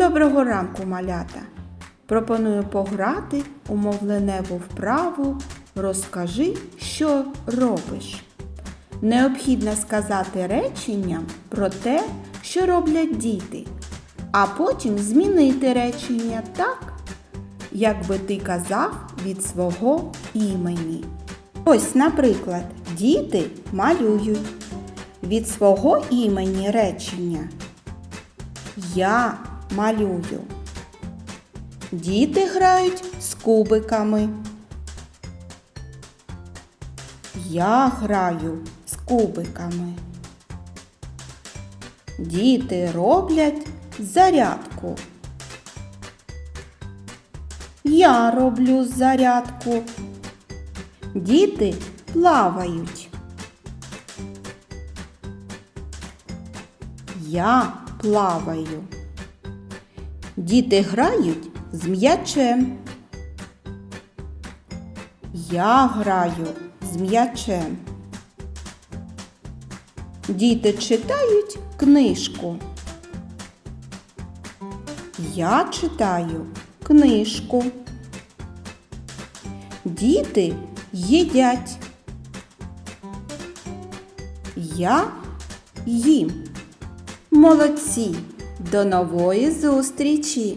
Доброго ранку, малята! Пропоную пограти у мовленеву вправу Розкажи, що робиш. Необхідно сказати речення про те, що роблять діти, а потім змінити речення так, як би ти казав від свого імені. Ось, наприклад, діти малюють від свого імені речення. Я малюю. Діти грають з кубиками. Я граю з кубиками. Діти роблять зарядку. Я роблю зарядку. Діти плавають. Я плаваю. Діти грають з м'ячем. Я граю з м'ячем. Діти читають книжку. Я читаю книжку. Діти їдять. Я їм. Молодці! До нової зустрічі!